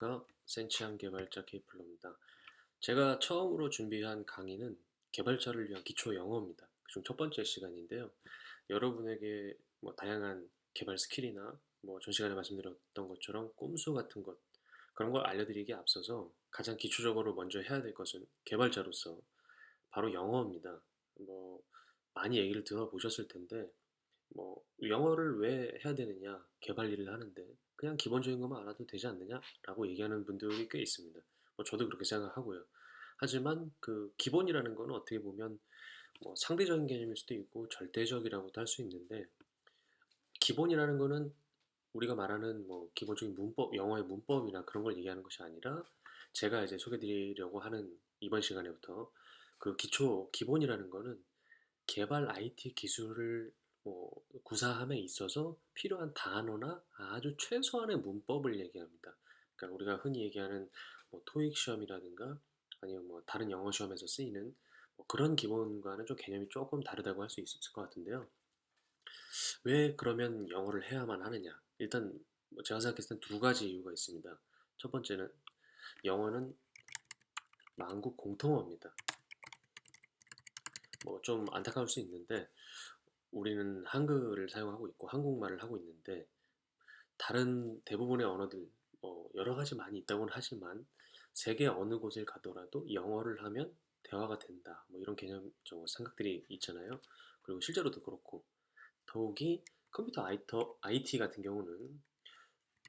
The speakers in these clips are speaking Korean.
안녕하십니까 센치한 개발자 케이플러입니다. 제가 처음으로 준비한 강의는 개발자를 위한 기초 영어입니다. 그중 첫 번째 시간인데요. 여러분에게 뭐 다양한 개발 스킬이나 뭐 전 시간에 말씀드렸던 것처럼 꼼수 같은 것 그런 걸 알려드리기에 앞서서 가장 기초적으로 먼저 해야 될 것은 개발자로서 바로 영어입니다. 뭐 많이 얘기를 들어보셨을 텐데 뭐 영어를 왜 해야 되느냐 개발 일을 하는데 그냥 기본적인 것만 알아도 되지 않느냐라고 얘기하는 분들이 꽤 있습니다. 뭐 저도 그렇게 생각하고요. 하지만 그 기본이라는 거는 어떻게 보면 뭐 상대적인 개념일 수도 있고 절대적이라고도 할 수 있는데 기본이라는 거는 우리가 말하는 뭐 기본적인 문법, 영어의 문법이나 그런 걸 얘기하는 것이 아니라 제가 이제 소개드리려고 하는 이번 시간에부터 그 기초 기본이라는 거는 개발 IT 기술을 뭐 구사함에 있어서 필요한 단어나 아주 최소한의 문법을 얘기합니다. 그러니까 우리가 흔히 얘기하는 뭐 토익 시험이라든가 아니면 뭐 다른 영어 시험에서 쓰이는 뭐 그런 기본과는 좀 개념이 조금 다르다고 할 수 있을 것 같은데요. 왜 그러면 영어를 해야만 하느냐? 일단 뭐 제가 생각했을 때 두 가지 이유가 있습니다. 첫 번째는 영어는 만국 공통어입니다. 뭐 좀 안타까울 수 있는데 우리는 한글을 사용하고 있고 한국말을 하고 있는데 다른 대부분의 언어들 뭐 여러 가지 많이 있다고는 하지만 세계 어느 곳을 가더라도 영어를 하면 대화가 된다. 뭐 이런 개념적으로 생각들이 있잖아요. 그리고 실제로도 그렇고 더욱이 컴퓨터 아이터, IT 같은 경우는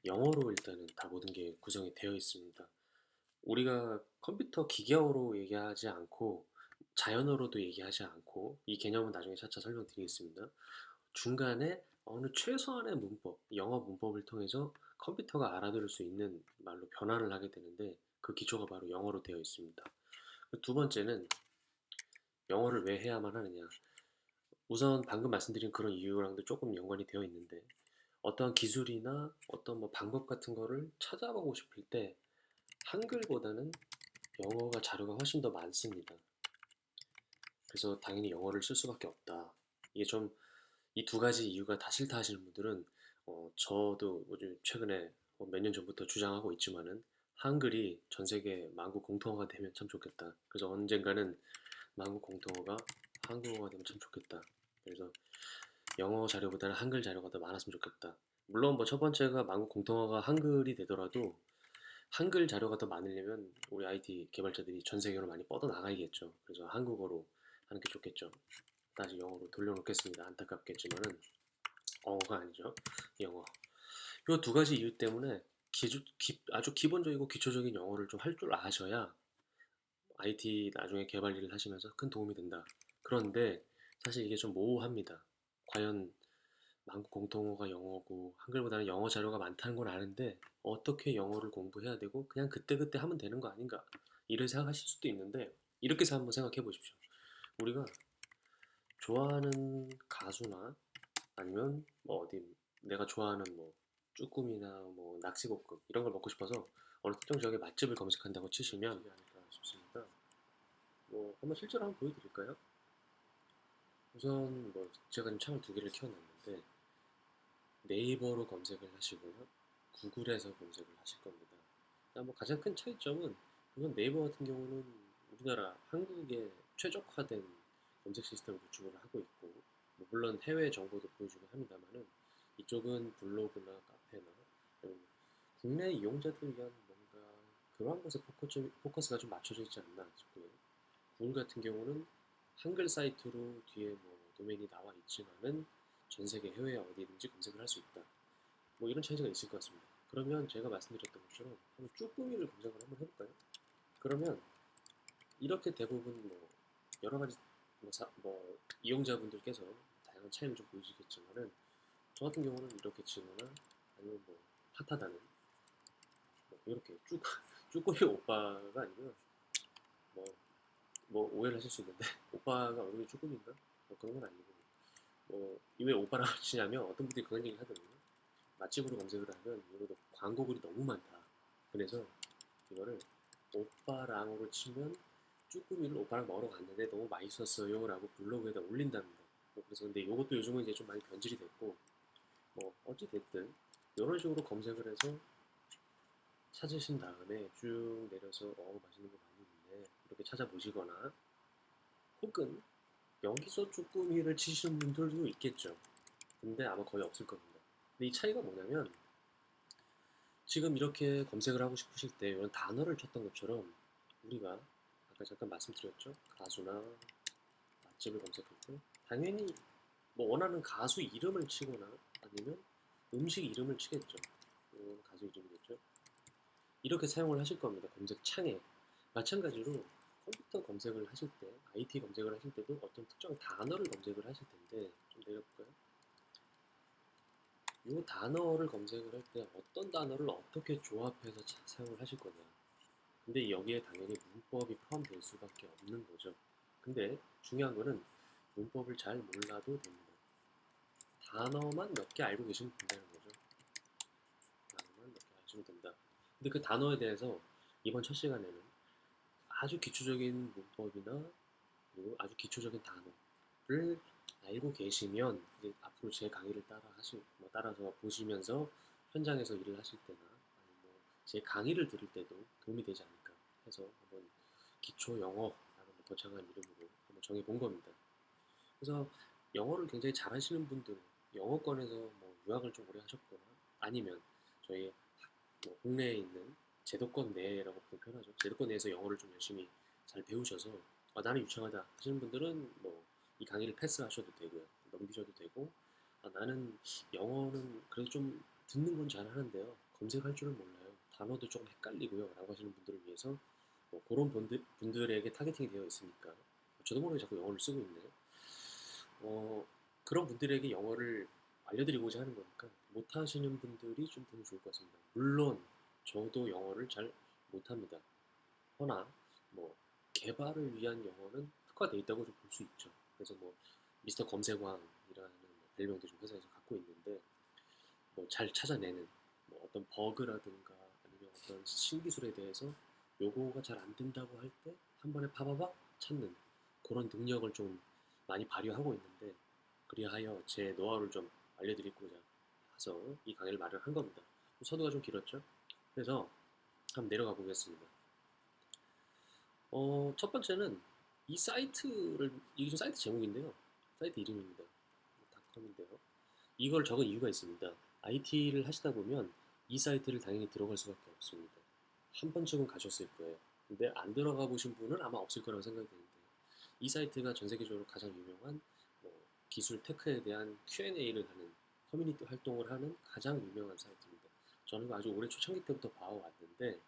영어로 일단은 다 모든 게 구성이 되어 있습니다. 우리가 컴퓨터 기계어로 얘기하지 않고 자연어로도 얘기하지 않고 이 개념은 나중에 차차 설명드리겠습니다. 중간에 어느 최소한의 문법, 영어 문법을 통해서 컴퓨터가 알아들을 수 있는 말로 변환을 하게 되는데 그 기초가 바로 영어로 되어 있습니다. 두 번째는 영어를 왜 해야만 하느냐. 우선 방금 말씀드린 그런 이유랑도 조금 연관이 되어 있는데 어떠한 기술이나 어떤 뭐 방법 같은 거를 찾아보고 싶을 때 한글보다는 영어가 자료가 훨씬 더 많습니다. 그래서 당연히 영어를 쓸 수밖에 없다. 이게 좀 이 두 가지 이유가 다 싫다 하시는 분들은 어, 저도 요즘 최근에 뭐몇년 전부터 주장하고 있지만은 한글이 전 세계 만국 공통어가 되면 참 좋겠다. 그래서 언젠가는 만국 공통어가 한국어가 되면 참 좋겠다. 그래서 영어 자료보다는 한글 자료가 더 많았으면 좋겠다. 물론 뭐 첫 번째가 만국 공통어가 한글이 되더라도 한글 자료가 더 많으려면 우리 IT 개발자들이 전 세계로 많이 뻗어 나가야겠죠. 그래서 한국어로 하는 게 좋겠죠. 다시 영어로 돌려놓겠습니다. 안타깝겠지만은 어가 아니죠. 영어. 이두 가지 이유 때문에 기주, 기, 아주 기본적이고 기초적인 영어를 좀 할 줄 아셔야 IT 나중에 개발 일을 하시면서 큰 도움이 된다. 그런데 사실 이게 좀 모호합니다. 과연 한국 공통어가 영어고 한글보다는 영어 자료가 많다는 건 아는데 어떻게 영어를 공부해야 되고 그냥 그때그때 하면 되는 거 아닌가 이렇게 생각하실 수도 있는데 이렇게 해서 한번 생각해 보십시오. 우리가 좋아하는 가수나 아니면 뭐 어디 내가 좋아하는 뭐 쭈꾸미나 뭐 낚시볶음 이런 걸 먹고 싶어서 어느 특정 지역의 맛집을 검색한다고 치시면 싶습니다. 뭐 한번 실제로 한번 보여드릴까요? 우선 뭐 제가 지금 창을 두 개를 켜놨는데 네이버로 검색을 하시거나 구글에서 검색을 하실 겁니다. 뭐 가장 큰 차이점은 우선 네이버 같은 경우는 우리나라 한국에 최적화된 검색 시스템을 구축을 하고 있고 뭐 물론 해외 정보도 보여주긴 합니다만은 이쪽은 블로그나 카페나 국내 이용자들 위한 뭔가 그러한 것에 포커스, 포커스 가 좀 맞춰져 있지 않나 싶고요. 구글 같은 경우는 한글 사이트로 뒤에 뭐 도메인이 나와 있지만은 전 세계 해외 어디든지 검색을 할 수 있다. 뭐 이런 차이가 있을 것 같습니다. 그러면 제가 말씀드렸던 것처럼 한번 쭈꾸미를 검색을 한번 해볼까요? 그러면 이렇게 대부분 뭐 여러 가지 뭐, 사, 뭐 이용자분들께서 다양한 차이를 좀 보이시겠지만은 저 같은 경우는 이렇게 치거나 아니면 뭐 핫하다는 뭐 이렇게 쭉 쭈꾸미 오빠가 아니고요. 뭐, 뭐 오해를 하실 수 있는데 오빠가 얼굴이 쭈꾸미인가? 뭐 그런 건 아니고 뭐왜 오빠라고 치냐면 어떤 분들이 그런 얘기 하더라고요. 맛집으로 검색을 하면 이거도 광고글이 너무 많다. 그래서 이거를 오빠랑으로 치면 쭈꾸미를 오빠랑 먹으러 갔는데 너무 맛있었어요 라고 블로그에다 올린답니다. 뭐 그래서 근데 이것도 요즘은 이제 좀 많이 변질이 됐고 뭐 어찌 됐든 이런 식으로 검색을 해서 찾으신 다음에 쭉 내려서 어 맛있는 거 많이 있네 이렇게 찾아보시거나 혹은 여기서 쭈꾸미를 치시는 분들도 있겠죠. 근데 아마 거의 없을 겁니다. 근데 이 차이가 뭐냐면 지금 이렇게 검색을 하고 싶으실 때 이런 단어를 쳤던 것처럼 우리가 아까 잠깐 말씀드렸죠. 가수나 맛집을 검색할 때 당연히 뭐 원하는 가수 이름을 치거나 아니면 음식 이름을 치겠죠. 가수 이름이겠죠. 이렇게 사용을 하실 겁니다. 검색 창에. 마찬가지로 컴퓨터 검색을 하실 때, IT 검색을 하실 때도 어떤 특정 단어를 검색을 하실 텐데 좀 내려볼까요? 이 단어를 검색을 할 때 어떤 단어를 어떻게 조합해서 자- 사용을 하실 거냐. 근데 여기에 당연히 문법이 포함될 수밖에 없는 거죠. 근데 중요한 거는 문법을 잘 몰라도 됩니다. 단어만 몇 개 알고 계시면 된다는 거죠. 단어만 몇 개 아시면 된다. 근데 그 단어에 대해서 이번 첫 시간에는 아주 기초적인 문법이나 그리고 아주 기초적인 단어를 알고 계시면 이제 앞으로 제 강의를 따라 하시, 뭐 따라서 보시면서 현장에서 일을 하실 때나 뭐 제 강의를 들을 때도 도움이 되지 않을까 해서 한번 기초 영어라는 뭐 거창한 이름으로 한번 정해 본 겁니다. 그래서 영어를 굉장히 잘하시는 분들, 영어권에서 뭐 유학을 좀 오래 하셨거나 아니면 저희 학- 뭐 국내에 있는 제도권 내라고 보통 표현하죠. 제도권 내에서 영어를 좀 열심히 잘 배우셔서 아, 나는 유창하다 하시는 분들은 뭐 이 강의를 패스하셔도 되고요. 넘기셔도 되고 아, 나는 영어는 그래도 좀 듣는 건 잘하는데요. 검색할 줄은 몰라요. 단어도 조금 헷갈리고요. 라고 하시는 분들을 위해서 뭐 그런 분들, 분들에게 타겟팅이 되어 있으니까 저도 모르게 자꾸 영어를 쓰고 있네요. 어, 그런 분들에게 영어를 알려드리고자 하는 거니까 못하시는 분들이 좀 보면 좋을 것 같습니다. 물론 저도 영어를 잘 못합니다. 허나 뭐 개발을 위한 영어는 특화되어 있다고 좀 볼 수 있죠. 그래서 뭐 미스터 검색왕이라는 뭐 별명도 좀 회사에서 갖고 있는데 뭐 잘 찾아내는 뭐 어떤 버그라든가 어떤 신기술에 대해서 요거가 잘 안 된다고 할 때 한 번에 파바박 찾는 그런 능력을 좀 많이 발휘하고 있는데 그리하여 제 노하우를 좀 알려드리고자 해서 이 강의를 마련한 겁니다. 서두가 좀 길었죠? 그래서 한번 내려가 보겠습니다. 어, 첫 번째는 이 사이트를 이게 좀 사이트 제목인데요. 사이트 이름입니다. 닷컴인데요. 이걸 적은 이유가 있습니다. IT를 하시다 보면 이 사이트를 당연히 들어갈 수밖에 없습니다. 한 번쯤은 가셨을 거예요. 근데 안 들어가 보신 분은 아마 없을 거라고 생각이 되는데 이 사이트가 전 세계적으로 가장 유명한 뭐 기술 테크에 대한 Q&A를 하는 커뮤니티 활동을 하는 가장 유명한 사이트입니다. 저는 아주 올해 초창기 때부터 봐왔는데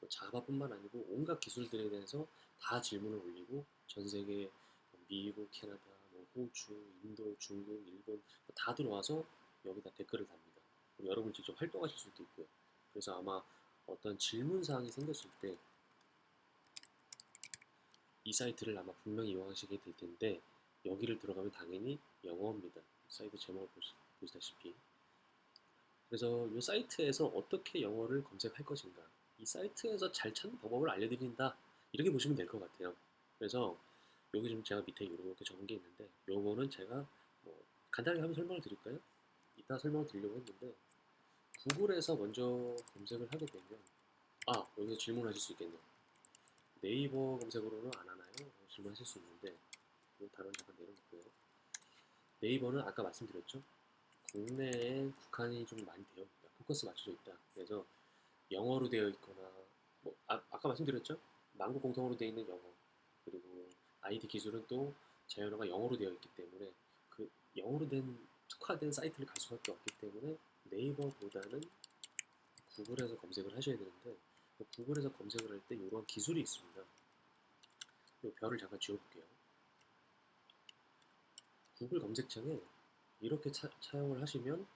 뭐 자바뿐만 아니고 온갖 기술들에 대해서 다 질문을 올리고 전 세계 뭐 미국, 캐나다, 뭐 호주, 인도, 중국, 일본 뭐다 들어와서 여기다 댓글을 답니다. 그리고 여러분 직접 활동하실 수도 있고요. 그래서 아마 어떤 질문 사항이 생겼을 때 이 사이트를 아마 분명히 이용하시게 될 텐데 여기를 들어가면 당연히 영어입니다. 사이트 제목을 보시, 보시다시피 그래서 이 사이트에서 어떻게 영어를 검색할 것인가 이 사이트에서 잘 찾는 방법을 알려드린다 이렇게 보시면 될 것 같아요. 그래서 여기 좀 제가 밑에 이렇게 적은 게 있는데 요거는 제가 뭐 간단하게 한번 설명을 드릴까요? 이따 설명을 드리려고 했는데 구글에서 먼저 검색을 하게 되면 아 여기서 질문하실 수 있겠네요. 네이버 검색으로는 안 하나요? 질문하실 수 있는데 이 단어는 잠깐 내려놓고요. 네이버는 아까 말씀드렸죠. 국내에 국한이 좀 많이 되어 있다. 포커스 맞춰져 있다. 그래서 영어로 되어 있거나 뭐 아, 아까 말씀드렸죠. 만국 공통으로 되어 있는 영어 그리고 IT 기술은 또 자연어가 영어로 되어 있기 때문에 그 영어로 된 특화된 사이트를 갈 수밖에 없기 때문에 네이버보다는 구글에서 검색을 하셔야 되는데 그 구글에서 검색을 할 때 이런 기술이 있습니다. 이 별을 잠깐 지워볼게요. 구글 검색창에 이렇게 차, 사용을 하시면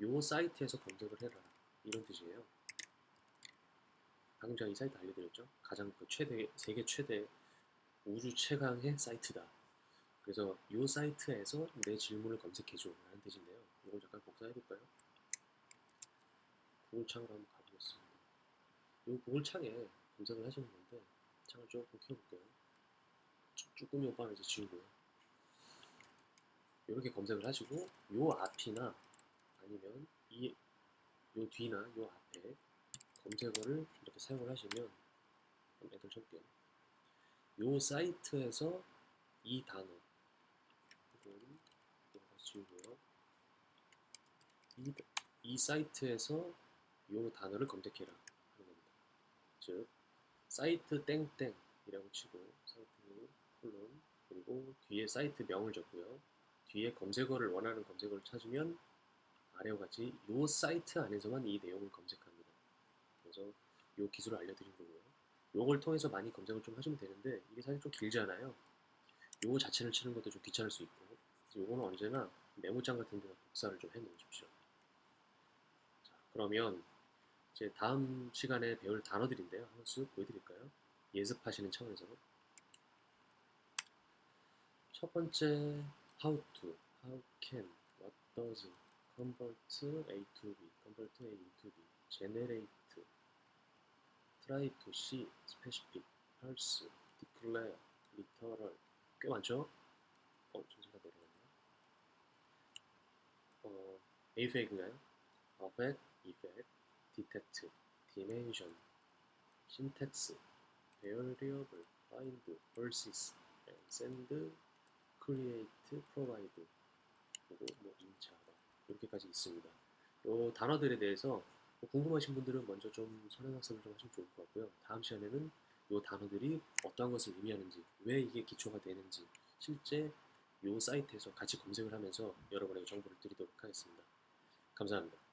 이 사이트에서 검색을 해라 이런 뜻이에요. 방금 제가 이 사이트 알려드렸죠. 가장 그 최대 세계 최대 우주 최강의 사이트다. 그래서 이 사이트에서 내 질문을 검색해줘 라는 뜻인데요. 이걸 잠깐 복사해볼까요? 구글 창으로 한번 가보겠습니다. 이 구글 창에 검색을 하시는 건데 창을 조금 키워볼게요. 쭈- 쭈꾸미 오빠는 이제 지우고요. 이렇게 검색을 하시고 요 앞이나 아니면 이 요 뒤나 요 앞에 검색어를 이렇게 사용을 하시면 엔터 쳐볼게요. 요 사이트에서 이 단어 이건 다시 지우고요. 이, 이 사이트에서 요 단어를 검색해라 하는 겁니다. 즉 사이트 땡땡이라고 치고 사이트 콜론 그리고 뒤에 사이트 명을 적고요. 뒤에 검색어를 원하는 검색어를 찾으면 아래와 같이 요 사이트 안에서만 이 내용을 검색합니다. 그래서 요 기술을 알려드린 거고요. 요걸 통해서 많이 검색을 좀 하시면 되는데 이게 사실 좀 길잖아요. 요거 자체를 치는 것도 좀 귀찮을 수 있고 요거는 언제나 메모장 같은 데다 복사를 좀 해 놓으십시오. 자, 그러면 이제 다음 시간에 배울 단어들인데요. 한번 쓱 보여드릴까요? 예습하시는 차원에서 첫 번째 how to, how can, what does, convert A to B, convert A into B, generate, try to see, specific, parse, declare, literal 꽤 많죠? 어, 순서가 내려갔나? 어, effect인가요? affect, effect, detect, dimension, syntax, variable, find, 그리고 뭐 인차다 이렇게까지 있습니다. 이 단어들에 대해서 뭐 궁금하신 분들은 먼저 좀 선행학습을 좀 하시면 좋을 것 같고요. 다음 시간에는 이 단어들이 어떠한 것을 의미하는지, 왜 이게 기초가 되는지, 실제 이 사이트에서 같이 검색을 하면서 여러분에게 정보를 드리도록 하겠습니다. 감사합니다.